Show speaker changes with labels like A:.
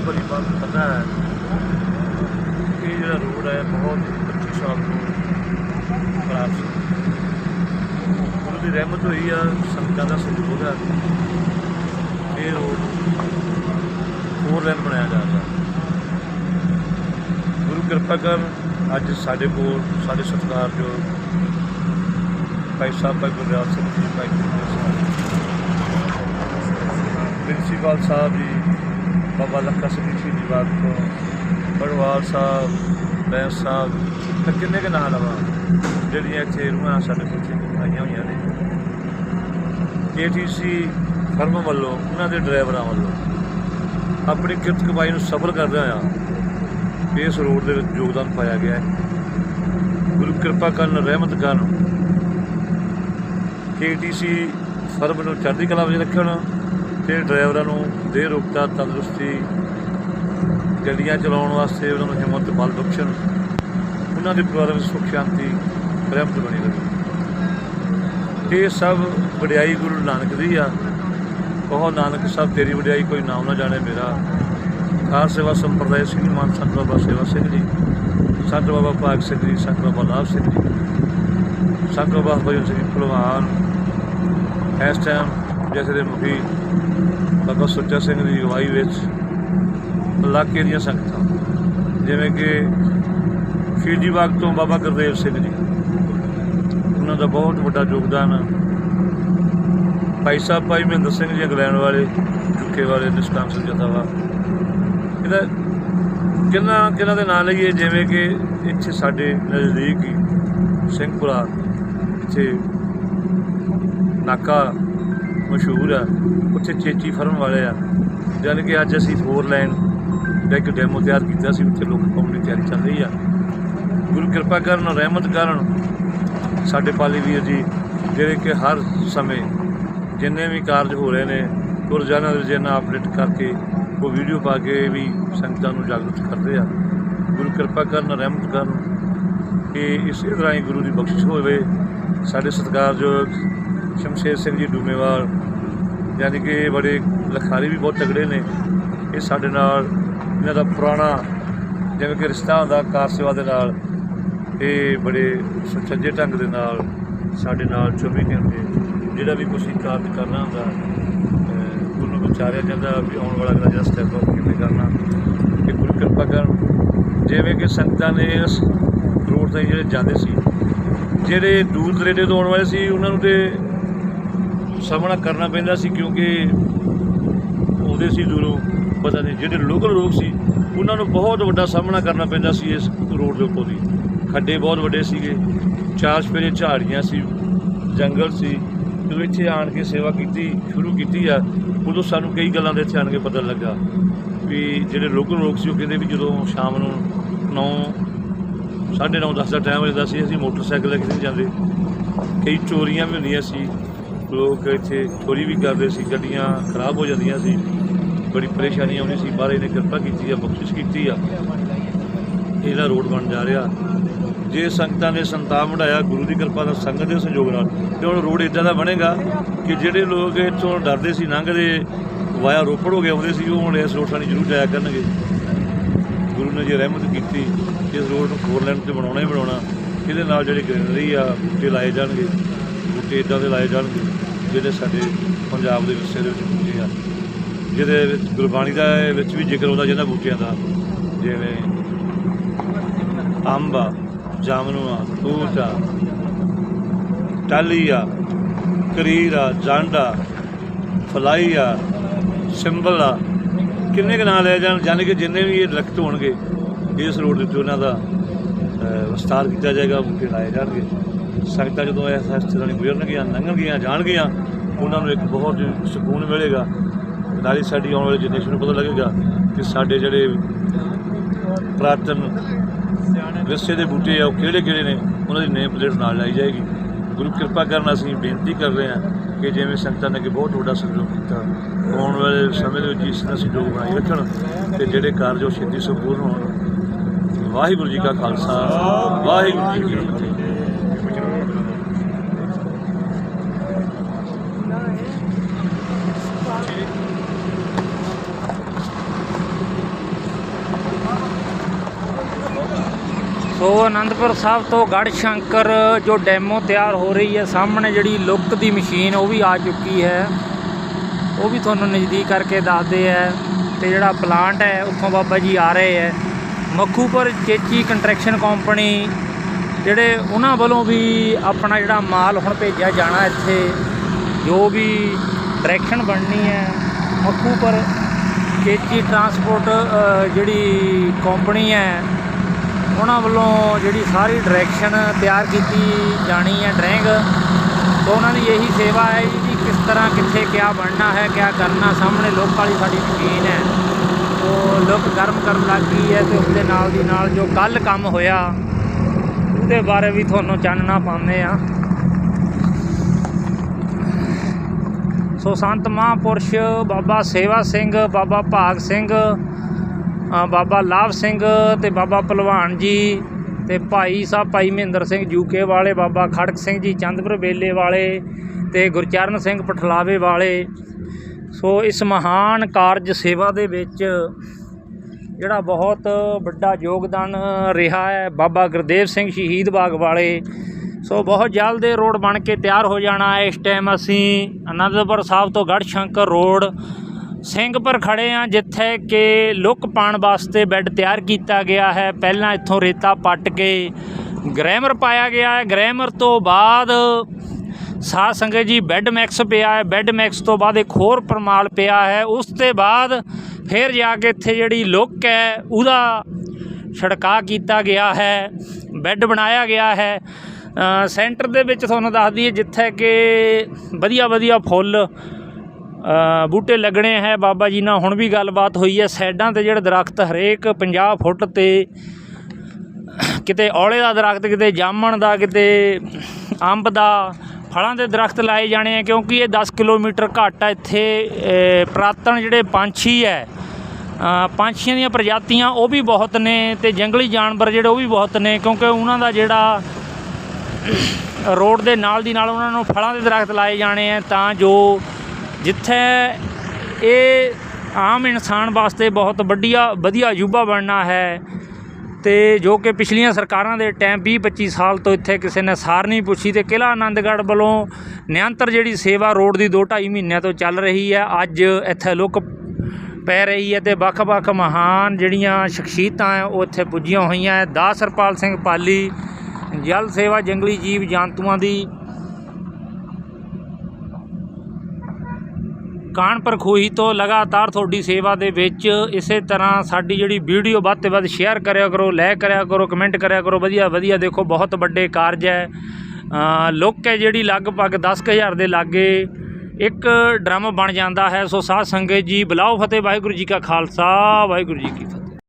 A: ਨੂੰ ਬੜੀ ਬਾਤ ਪਤਾ ਹੈ। ਕਿ ਇਹ ਜਿਹੜਾ ਰੋਡ ਹੈ, ਬਹੁਤ 25 ਸਾਲ ਤੋਂ ਖਰਾਬ ਸੀ। ਉਹਦੀ ਰਹਿਮਤ ਹੋਈ ਆ ਸੰਗਤਾਂ ਦਾ ਸਹਿਯੋਗ ਹੈ ਇਹ ਰੋਡ ਹੋਰ ਲੈਣ ਬਣਾਇਆ ਜਾ ਰਿਹਾ। ਗੁਰੂ ਕਿਰਪਾ ਕਰ ਅੱਜ ਸਾਡੇ ਕੋਲ, ਸਾਡੇ ਸਤਿਕਾਰ ਜੋ ਭਾਈ ਸਾਹਿਬ, ਭਾਈ ਗੁਰਦਾਸ ਸਿੰਘ ਜੀ, ਭਾਈ ਗੁਰਦਿਆਲ ਸਾਹਿਬ ਪ੍ਰਿੰਸੀਪਲ ਸਾਹਿਬ ਜੀ ਬਾਬਾ ਲੱਖਾ ਸਿੰਘ ਸ਼ਹੀਦੀ ਬਾਗ ਤੋਂ ਪੜਵਾਲ ਸਾਹਿਬ, ਬੈਂਸ ਸਾਹਿਬ ਤੇ ਕਿੰਨੇ ਕੁ ਨਾਂ ਲਵਾ? ਜਿਹੜੀਆਂ ਇੱਥੇ ਰੂਹਾਂ ਸਾਡੇ ਕੋਲ ਆਈਆਂ ਹੋਈਆਂ ਨੇ। ਕੇਟੀਸੀ ਫਰਮ ਵੱਲੋਂ, ਉਹਨਾਂ ਦੇ ਡਰਾਈਵਰਾਂ ਵੱਲੋਂ ਆਪਣੀ ਕਿਰਤ ਕਮਾਈ ਨੂੰ ਸਫਲ ਕਰਦਿਆਂ ਆ ਇਸ ਰੋਡ ਦੇ ਵਿੱਚ ਯੋਗਦਾਨ ਪਾਇਆ ਗਿਆ ਹੈ। ਗੁਰੂ ਕਿਰਪਾ ਕਰਨ, ਰਹਿਮਤ ਕਰਨ। ਕੇਟੀਸੀ ਫਰਮ ਨੂੰ ਚੜ੍ਹਦੀ ਕਲਾ ਵਿੱਚ ਰੱਖਣ। ਤੇ ਡਰਾਈਵਰਾਂ ਨੂੰ ਦੇ ਰੋਗਤਾ ਤੰਦਰੁਸਤੀ, ਗੱਡੀਆਂ ਚਲਾਉਣ ਵਾਸਤੇ ਉਹਨਾਂ ਨੂੰ ਹਿੰਮਤ, ਬਲ ਬਖਸ਼ਣ ਉਹਨਾਂ ਦੇ ਪਰਿਵਾਰ ਵਿੱਚ ਸੁਖ, ਸ਼ਾਂਤੀ ਰਹਿਮਤ ਬਣੀ ਰਹੇ। ਇਹ ਸਭ ਵਡਿਆਈ ਗੁਰੂ ਨਾਨਕ ਦੀ ਆ। ਕਹੋ, ਨਾਨਕ, ਸਭ ਤੇਰੀ ਵਡਿਆਈ, ਕੋਈ ਨਾਮ ਨਾ ਜਾਣੇ ਮੇਰਾ। ਕਾਰ ਸੇਵਾ ਸੰਪਰਦਾਇ ਸਿੰਘ ਮਾਨ ਸੰਤ ਬਾਬਾ ਸੇਵਾ ਸਿੰਘ ਜੀ, ਸੰਤ ਬਾਬਾ ਭਾਗ ਸਿੰਘ ਜੀ, ਸੰਤ ਬਾਬਾ ਲਾਭ ਸਿੰਘ ਜੀ, ਸੰਤ ਬਾਬਾ ਹਰਭਜਨ ਸਿੰਘ ਭਲਵਾਨ। ਇਸ ਟਾਈਮ ਜੈਸੇ ਦੇ ਮੁਖੀ ਬਾਬਾ ਸੁੱਚਾ ਸਿੰਘ ਦੀ ਅਗਵਾਈ ਵਿੱਚ ਇਲਾਕੇ ਦੀਆਂ ਸੰਗਤਾਂ, ਜਿਵੇਂ ਕਿ ਫੀਜੀ ਬਾਗ ਤੋਂ ਬਾਬਾ ਗੁਰਦੇਵ ਸਿੰਘ ਜੀ। ਉਹਨਾਂ ਦਾ ਬਹੁਤ ਵੱਡਾ ਯੋਗਦਾਨ ਭਾਈ ਸਾਹਿਬ ਭਾਈ ਮਹਿੰਦਰ ਸਿੰਘ ਜੀ ਇੰਗਲੈਂਡ ਵਾਲੇ ਯੂਕੇ ਵਾਲੇ, ਨਿਸ਼ਕਾਮ ਸਿੰਘ ਜਥਾਵਾ। ਇਹਦਾ ਕਿੰਨਾ ਕਿੰਨਾ ਦੇ ਨਾਂ ਲਈਏ, ਜਿਵੇਂ ਕਿ ਇੱਥੇ ਸਾਡੇ ਨਜ਼ਦੀਕ ਹੀ ਸਿੰਘਪੁਰਾ ਇੱਥੇ ਨਾਕਾ ਮਸ਼ਹੂਰ ਆ। ਉੱਥੇ ਚੇਚੀ ਫਰਮ ਵਾਲੇ ਆ। ਜਾਣੀ ਕਿ ਅੱਜ ਅਸੀਂ ਫੋਰ ਲਾਈਨ ਦਾ ਇੱਕ ਡੈਮੋ ਤਿਆਰ ਕੀਤਾ ਸੀ, ਉੱਥੇ ਲੋਕ ਕੌਮ ਦੀ ਤਿਆਰੀ ਚੱਲ ਰਹੀ ਆ। ਗੁਰੂ ਕਿਰਪਾ ਕਰਨ, ਰਹਿਮਤ ਕਰਨ। ਸਾਡੇ ਪਾਲੀ ਵੀਰ ਜੀ, ਜਿਹੜੇ ਕਿ ਹਰ ਸਮੇਂ ਜਿੰਨੇ ਵੀ ਕਾਰਜ ਹੋ ਰਹੇ ਨੇ ਉਹ ਰੋਜ਼ਾਨਾ ਰੋਜ਼ਾਨਾ ਅਪਡੇਟ ਕਰਕੇ ਉਹ ਵੀਡੀਓ ਪਾ ਕੇ ਵੀ ਸੰਗਤਾਂ ਨੂੰ ਜਾਗਰੂਕ ਕਰਦੇ ਆ। ਗੁਰੂ ਕਿਰਪਾ ਕਰਨ, ਰਹਿਮਤ ਕਰਨ। ਕਿ ਇਸੇ ਤਰ੍ਹਾਂ ਹੀ ਗੁਰੂ ਦੀ ਬਖਸ਼ਿਸ਼ ਹੋਵੇ। ਸਾਡੇ ਸਤਿਕਾਰਯੋਗ ਸ਼ਮਸ਼ੇਰ ਸਿੰਘ ਜੀ ਡੂਮੇਵਾਲ, ਯਾਨੀ ਕਿ ਬੜੇ ਲਖਾਰੀ ਵੀ ਬਹੁਤ ਤਗੜੇ ਨੇ। ਇਹ ਸਾਡੇ ਨਾਲ ਇਹਨਾਂ ਦਾ ਪੁਰਾਣਾ, ਜਿਵੇਂ ਕਿ ਰਿਸ਼ਤਾ ਹੁੰਦਾ ਕਾਰ ਸੇਵਾ ਦੇ ਨਾਲ, ਇਹ ਬੜੇ ਸੁਚੱਜੇ ਢੰਗ ਦੇ ਨਾਲ ਸਾਡੇ ਨਾਲ 24 ਘੰਟੇ ਜਿਹੜਾ ਵੀ ਕੁਛ ਕਾਰਜ ਕਰਨਾ ਹੁੰਦਾ ਉਹਨੂੰ ਵਿਚਾਰਿਆ ਜਾਂਦਾ ਵੀ ਆਉਣ ਵਾਲਾ ਅਗਲਾ ਜਿਹੜਾ ਸਟੈਪ ਉਹ ਕਿਵੇਂ ਕਰਨਾ। ਕਿ ਗੁਰੂ ਕਿਰਪਾ ਕਰਨ, ਜਿਵੇਂ ਕਿ ਸੰਗਤਾਂ ਨੇ ਇਸ ਰੋਡ ਤੇ ਜਿਹੜੇ ਜਾਂਦੇ ਸੀ, ਜਿਹੜੇ ਦੂਰ ਦਰੇਡੇ ਤੋਂ ਆਉਣ ਵਾਲੇ ਸੀ, ਉਹਨਾਂ ਨੂੰ ਤੇ ਸਾਹਮਣਾ ਕਰਨਾ ਪੈਂਦਾ ਸੀ ਕਿਉਂਕਿ ਆਉਂਦੇ ਸੀ ਦੂਰੋਂ, ਪਤਾ ਨਹੀਂ ਜਿਹੜੇ ਲੋਕਲ ਲੋਕ ਸੀ, ਉਹਨਾਂ ਨੂੰ ਬਹੁਤ ਵੱਡਾ ਸਾਹਮਣਾ ਕਰਨਾ ਪੈਂਦਾ ਸੀ ਇਸ ਰੋਡ ਦੇ ਉੱਪਰ ਦੀ ਖੱਡੇ ਬਹੁਤ ਵੱਡੇ ਸੀਗੇ, ਚਾਰ ਸਪੇਰੇ ਝਾੜੀਆਂ ਸੀ, ਜੰਗਲ ਸੀ, ਜਦੋਂ ਇੱਥੇ ਆਣ ਕੇ ਸੇਵਾ ਕੀਤੀ, ਸ਼ੁਰੂ ਕੀਤੀ ਆ, ਉਦੋਂ ਸਾਨੂੰ ਕਈ ਗੱਲਾਂ ਦੇ ਇੱਥੇ ਆਣ ਕੇ ਪਤਾ ਲੱਗਾ ਵੀ ਜਿਹੜੇ ਲੋਕਲ ਲੋਕ ਸੀ ਉਹ ਕਹਿੰਦੇ ਵੀ ਜਦੋਂ ਸ਼ਾਮ ਨੂੰ 9 9:30 10 ਦਾ ਟਾਈਮ ਹੋ ਜਾਂਦਾ ਸੀ, ਅਸੀਂ ਮੋਟਰਸਾਈਕਲ ਲੈ ਕੇ ਨਹੀਂ ਜਾਂਦੇ। ਕਈ ਚੋਰੀਆਂ ਵੀ ਹੁੰਦੀਆਂ ਸੀ ਲੋਕ ਇੱਥੇ ਚੋਰੀ ਵੀ ਕਰਦੇ ਸੀ, ਗੱਡੀਆਂ ਖਰਾਬ ਹੋ ਜਾਂਦੀਆਂ ਸੀ। ਬੜੀ ਪਰੇਸ਼ਾਨੀ ਆਉਂਦੀ ਸੀ ਬਾਰੇ ਨੇ ਕਿਰਪਾ ਕੀਤੀ ਆ, ਬਖਸ਼ਿਸ਼ ਕੀਤੀ ਆ। ਇਹਦਾ ਰੋਡ ਬਣ ਜਾ ਰਿਹਾ। ਜੇ ਸੰਗਤਾਂ ਨੇ ਸੰਤਾਪ ਵੰਡਾਇਆ, ਗੁਰੂ ਦੀ ਕਿਰਪਾ ਨਾਲ ਸੰਗਤ ਦੇ ਸਹਿਯੋਗ ਨਾਲ, ਤੇ ਹੁਣ ਰੋਡ ਇਦਾਂ ਦਾ ਬਣੇਗਾ ਕਿ ਜਿਹੜੇ ਲੋਕ ਇੱਥੋਂ ਡਰਦੇ ਸੀ, ਲੰਘਦੇ, ਵਾਇਆ ਰੋਪੜ ਹੋ ਕੇ ਆਉਂਦੇ ਸੀ, ਉਹ ਹੁਣ ਇਸ ਰੋਡ ਥਾਣੀ ਜ਼ਰੂਰ ਜਾਇਆ ਕਰਨਗੇ। ਗੁਰੂ ਨੇ ਜੇ ਰਹਿਮਤ ਕੀਤੀ, ਇਸ ਰੋਡ ਨੂੰ ਫੋਰ ਲਾਈਨ ਤੇ ਬਣਾਉਣਾ ਹੀ ਬਣਾਉਣਾ, ਇਹਦੇ ਨਾਲ ਜਿਹੜੀ ਗ੍ਰੀਨਰੀ ਆ, ਬੂਟੇ ਲਾਏ ਜਾਣਗੇ। ਬੂਟੇ ਇਦਾਂ ਦੇ ਲਾਏ ਜਾਣਗੇ ਜਿਹੜੇ ਸਾਡੇ ਪੰਜਾਬ ਦੇ ਵਿਰਸੇ ਦੇ ਵਿੱਚ ਬੂਟੇ ਆ। ਜਿਹਦੇ ਵਿੱਚ ਗੁਰਬਾਣੀ ਦਾ ਵਿੱਚ ਵੀ ਜ਼ਿਕਰ ਹੁੰਦਾ ਜਿਹਨਾਂ ਬੂਟਿਆਂ ਦਾ ਜਿਵੇਂ ਅੰਬ ਆ ਜਾਮਨੂ ਆ ਤੂਤ ਆ ਟਾਲੀ ਆ ਕਰੀਰ ਆ ਜੰਡ ਆ ਫਲਾਈ ਆ ਸਿੰਬਲ ਆ ਕਿੰਨੇ ਕੁ ਨਾਂ ਲੈ ਜਾਣ ਜਾਣੀ ਕਿ ਜਿੰਨੇ ਵੀ ਇਹ ਦਰਖਤ ਹੋਣਗੇ ਇਸ ਰੋਡ ਦੇ ਉੱਤੇ ਉਹਨਾਂ ਦਾ ਅਹ, ਵਿਸਤਾਰ ਕੀਤਾ ਜਾਏਗਾ ਬੂਟੇ ਲਾਏ ਜਾਣਗੇ। ਸੰਗਤਾਂ ਜਦੋਂ ਇਸ ਇਸ ਤਰ੍ਹਾਂ ਗੁਜ਼ਰਨਗੀਆਂ, ਲੰਘਣਗੀਆਂ, ਜਾਣਗੀਆਂ, ਉਹਨਾਂ ਨੂੰ ਇੱਕ ਬਹੁਤ ਸਕੂਨ ਮਿਲੇਗਾ। ਨਾਲੇ ਸਾਡੀ ਆਉਣ ਵਾਲੀ ਜਨਰੇਸ਼ਨ ਨੂੰ ਪਤਾ ਲੱਗੇਗਾ ਕਿ ਸਾਡੇ ਜਿਹੜੇ ਪ੍ਰਾਤਨ ਵਿਰਸੇ ਦੇ ਬੂਟੇ ਆ, ਉਹ ਕਿਹੜੇ ਕਿਹੜੇ ਨੇ, ਉਹਨਾਂ ਦੀ ਨੇਮ ਪਲੇਟ ਨਾਲ ਲਾਈ ਜਾਏਗੀ। ਗੁਰੂ ਕਿਰਪਾ ਕਰਨ ਅਸੀਂ ਬੇਨਤੀ ਕਰ ਰਹੇ ਹਾਂ ਕਿ ਜਿਵੇਂ ਸੰਗਤਾਂ ਨੇ ਕਿ ਬਹੁਤ ਵੱਡਾ ਸਹਿਯੋਗ ਕੀਤਾ, ਆਉਣ ਵਾਲੇ ਸਮੇਂ ਦੇ ਵਿੱਚ ਇਸ ਤਰ੍ਹਾਂ ਸਹਿਯੋਗ ਬਣਾਈ ਰੱਖਣ, ਤੇ ਜਿਹੜੇ ਕਾਰਜ ਉਹ ਛੇਤੀ ਸੰਪੂਰਨ ਹੋਣ। ਵਾਹਿਗੁਰੂ ਜੀ ਕਾ ਖਾਲਸਾ, ਵਾਹਿਗੁਰੂ ਜੀ ਕੀ ਫਤਿਹ।
B: ਸੋ ਅਨੰਦਪੁਰ ਸਾਹਿਬ ਤੋਂ ਗੜ ਸ਼ੰਕਰ, ਜੋ ਡੈਮੋ ਤਿਆਰ ਹੋ ਰਹੀ ਹੈ, ਸਾਹਮਣੇ ਜਿਹੜੀ ਲੁੱਕ ਦੀ ਮਸ਼ੀਨ, ਉਹ ਵੀ ਆ ਚੁੱਕੀ ਹੈ। ਉਹ ਵੀ ਤੁਹਾਨੂੰ ਨਜ਼ਦੀਕ ਕਰਕੇ ਦੱਸਦੇ ਹੈ ਤੇ ਜਿਹੜਾ ਪਲਾਂਟ ਹੈ, ਉੱਥੋਂ ਬਾਬਾ ਜੀ ਆ ਰਹੇ ਹੈ। ਮੱਖੂਪੁਰ ਚੇਚੀ ਕੰਟਰੈਕਸ਼ਨ ਕੰਪਨੀ, ਜਿਹੜੇ ਉਹਨਾਂ ਵੱਲੋਂ ਵੀ ਆਪਣਾ ਜਿਹੜਾ ਮਾਲ ਹੁਣ ਭੇਜਿਆ ਜਾਣਾ ਇੱਥੇ, ਜੋ ਵੀ ਡਾਇਰੈਕਸ਼ਨ ਬਣਨੀ ਹੈ। ਮੱਖੂਪੁਰ ਚੇਚੀ ਟਰਾਂਸਪੋਰਟ ਜਿਹੜੀ ਕੰਪਨੀ ਹੈ ਉਹਨਾਂ ਵੱਲੋਂ ਜਿਹੜੀ ਸਾਰੀ ਡਾਇਰੈਕਸ਼ਨ ਤਿਆਰ ਕੀਤੀ ਜਾਣੀ ਹੈ ਡਰੈਂਗ, ਤੋਂ ਉਹਨਾਂ ਦੀ ਇਹੀ ਸੇਵਾ ਹੈ ਜੀ ਕਿਸ ਤਰ੍ਹਾਂ ਕਿੱਥੇ ਕਿਆ ਬਣਨਾ ਹੈ, ਕਿਆ ਕਰਨਾ ਸਾਹਮਣੇ ਲੋਕ ਵਾਲੀ ਸਾਡੀ ਮਸ਼ੀਨ ਹੈ। ਉਹ ਲੋਕ ਗਰਮ ਕਰਨ ਲੱਗ ਗਈ ਹੈ ਤੇ ਉਸ ਦੇ ਨਾਲ ਦੀ ਨਾਲ ਜੋ ਕੱਲ ਕੰਮ ਹੋਇਆ, ਉਹਦੇ ਬਾਰੇ ਵੀ ਤੁਹਾਨੂੰ ਚਾਨਣਾ ਪਾਉਂਦੇ ਆ ਸੋ ਸੰਤ ਮਹਾਂਪੁਰਸ਼ ਬਾਬਾ ਸੇਵਾ ਸਿੰਘ, ਬਾਬਾ ਭਾਗ ਸਿੰਘ ਬਾਬਾ ਲਾਭ ਸਿੰਘ ਤੇ ਬਾਬਾ ਭਲਵਾਨ ਜੀ ਤੇ ਭਾਈ ਸਾਹਿਬ ਭਾਈ ਮਹਿੰਦਰ ਸਿੰਘ ਜੂਕੇ ਵਾਲੇ, ਬਾਬਾ ਖੜਕ ਸਿੰਘ ਜੀ ਚੰਦਪੁਰ ਬੇਲੇ ਵਾਲੇ ਤੇ ਗੁਰਚਰਨ ਸਿੰਘ ਪਠਲਾਵੇ ਵਾਲੇ। ਸੋ ਇਸ ਮਹਾਨ ਕਾਰਜ ਸੇਵਾ ਦੇ ਵਿੱਚ ਜਿਹੜਾ ਬਹੁਤ ਵੱਡਾ ਯੋਗਦਾਨ ਰਿਹਾ ਹੈ ਬਾਬਾ ਗੁਰਦੇਵ ਸਿੰਘ ਸ਼ਹੀਦ ਬਾਗ ਵਾਲੇ। ਸੋ ਬਹੁਤ ਜਲਦ ਇਹ ਰੋਡ ਬਣ ਕੇ ਤਿਆਰ ਹੋ ਜਾਣਾ ਹੈ। ਇਸ ਟਾਈਮ ਅਸੀਂ ਅਨੰਦਪੁਰ ਸਾਹਿਬ ਤੋਂ ਗੜ੍ਹ ਸ਼ੰਕਰ ਰੋਡ ਸਿੰਘਪੁਰ ਖੜੇ ਆ, ਜਿੱਥੇ ਕਿ ਲੁੱਕ ਪਾਉਣ ਵਾਸਤੇ ਬੈੱਡ ਤਿਆਰ ਕੀਤਾ ਗਿਆ ਹੈ। ਪਹਿਲਾਂ ਇੱਥੋਂ ਰੇਤਾ ਪੱਟ ਕੇ ਗ੍ਰੈਮਰ ਪਾਇਆ ਗਿਆ ਹੈ। ਗ੍ਰੈਮਰ ਤੋਂ ਬਾਅਦ ਸਾਧ ਸੰਗਤ ਜੀ ਬੈੱਡ ਮੈਕਸ ਪਿਆ ਹੈ। ਬੈੱਡ ਮੈਕਸ ਤੋਂ ਬਾਅਦ ਇੱਕ ਹੋਰ ਪਰਮਾਲ ਪਿਆ ਹੈ। ਉਸ ਤੋਂ ਬਾਅਦ ਫਿਰ ਜਾ ਕੇ ਇੱਥੇ ਜਿਹੜੀ ਲੁੱਕ ਹੈ, ਉਹਦਾ ਛੜਕਾ ਕੀਤਾ ਗਿਆ ਹੈ। ਬੈੱਡ ਬਣਾਇਆ ਗਿਆ ਹੈ। ਸੈਂਟਰ ਦੇ ਵਿੱਚ ਤੁਹਾਨੂੰ ਦੱਸ ਦਈਏ, ਜਿੱਥੇ ਕਿ ਵਧੀਆ ਵਧੀਆ ਫੁੱਲ ਬੂਟੇ ਲੱਗਣੇ ਹੈ ਬਾਬਾ ਜੀ ਨਾਲ। ਹੁਣ ਵੀ ਗੱਲਬਾਤ ਹੋਈ ਹੈ। ਸਾਈਡਾਂ ਤੇ ਜਿਹੜੇ ਦਰਖਤ ਹਰੇਕ 50 ਫੁੱਟ ਤੇ ਕਿਤੇ ਔਲੇ ਦਾ ਦਰਖਤ ਕਿਤੇ ਜਾਮਣ ਦਾ ਕਿਤੇ ਅੰਬ ਦਾ ਫਲਾਂ ਦੇ ਦਰਖਤ ਲਾਏ ਜਾਣੇ ਆ ਕਿਉਂਕਿ ਇਹ 10 ਕਿਲੋਮੀਟਰ ਘੱਟ ਆ। ਇੱਥੇ ਅ, ਪੁਰਾਤਨ ਜਿਹੜੇ ਪੰਛੀ ਹੈ ਪੰਛੀਆਂ ਦੀਆਂ ਪ੍ਰਜਾਤੀਆਂ ਉਹ ਵੀ ਬਹੁਤ ਨੇ ਤੇ ਜੰਗਲੀ ਜਾਨਵਰ ਜਿਹੜੇ ਉਹ ਵੀ ਬਹੁਤ ਨੇ ਕਿਉਂਕਿ ਉਹਨਾਂ ਦਾ ਜਿਹੜਾ ਰੋਡ ਦੇ ਨਾਲ ਦੀ ਨਾਲ ਉਹਨਾਂ ਨੂੰ ਫਲਾਂ ਦੇ ਦਰਖਤ ਲਾਏ ਜਾਣੇ ਆ ਤਾਂ ਜੋ ਜਿੱਥੇ ਇਹ ਆਮ ਇਨਸਾਨ ਵਾਸਤੇ ਬਹੁਤ ਵੱਡੀਆ, ਵਧੀਆ ਅਜੂਬਾ ਬਣਨਾ ਹੈ ਤੇ ਜੋ ਕਿ ਪਿਛਲੀਆਂ ਸਰਕਾਰਾਂ ਦੇ ਟਾਈਮ 20 25 ਸਾਲ ਤੋਂ ਇੱਥੇ ਕਿਸੇ ਨੇ ਸਾਰ ਨਹੀਂ ਪੁੱਛੀ ਤੇ ਕਿਲ੍ਹਾ ਆਨੰਦਗੜ੍ਹ ਵੱਲੋਂ ਨਿਯੰਤਰ ਜਿਹੜੀ ਸੇਵਾ ਰੋਡ ਦੀ 2.5 ਮਹੀਨਿਆਂ ਤੋਂ ਚੱਲ ਰਹੀ ਹੈ, ਅੱਜ ਇੱਥੇ ਲੁੱਕ ਪੈ ਰਹੀ ਹੈ ਤੇ ਵੱਖ-ਵੱਖ ਮਹਾਨ ਜਿਹੜੀਆਂ ਸ਼ਖਸੀਅਤਾਂ ਆ ਉਹ ਇੱਥੇ ਪੁੱਜੀਆਂ ਹੋਈਆਂ ਹੈ। ਦਾਸਰਪਾਲ ਸਿੰਘ ਪਾਲੀ, ਜਲ ਸੇਵਾ ਜੰਗਲੀ ਜੀਵ ਜੰਤੂਆਂ ਦੀ ਕਾਨਪੁਰ ਖੂਹੀ ਤੋਂ ਲਗਾਤਾਰ ਤੁਹਾਡੀ ਸੇਵਾ ਦੇ ਵਿੱਚ ਇਸੇ ਤਰ੍ਹਾਂ ਸਾਡੀ ਜਿਹੜੀ ਵੀਡੀਓ ਵੱਧ ਤੋਂ ਵੱਧ ਸ਼ੇਅਰ ਕਰਿਆ ਕਰੋ ਲਾਇਕ ਕਰਿਆ ਕਰੋ ਕਮੈਂਟ ਕਰਿਆ ਕਰੋ। ਵਧੀਆ ਵਧੀਆ ਦੇਖੋ ਬਹੁਤ ਵੱਡੇ ਕਾਰਜ ਹੈ। ਅ, ਲੁੱਕ ਹੈ ਜਿਹੜੀ ਲਗਭਗ 10000 ਦੇ ਲਾਗੇ ਇੱਕ ਡਰਮ ਬਣ ਜਾਂਦਾ ਹੈ। ਸੋ ਸਾਧ ਸੰਗਤ ਜੀ ਬੁਲਾਓ ਫਤਿਹ ਵਾਹਿਗੁਰੂ ਜੀ ਕਾ ਖਾਲਸਾ ਵਾਹਿਗੁਰੂ ਜੀ ਕੀ ਫਤਿਹ।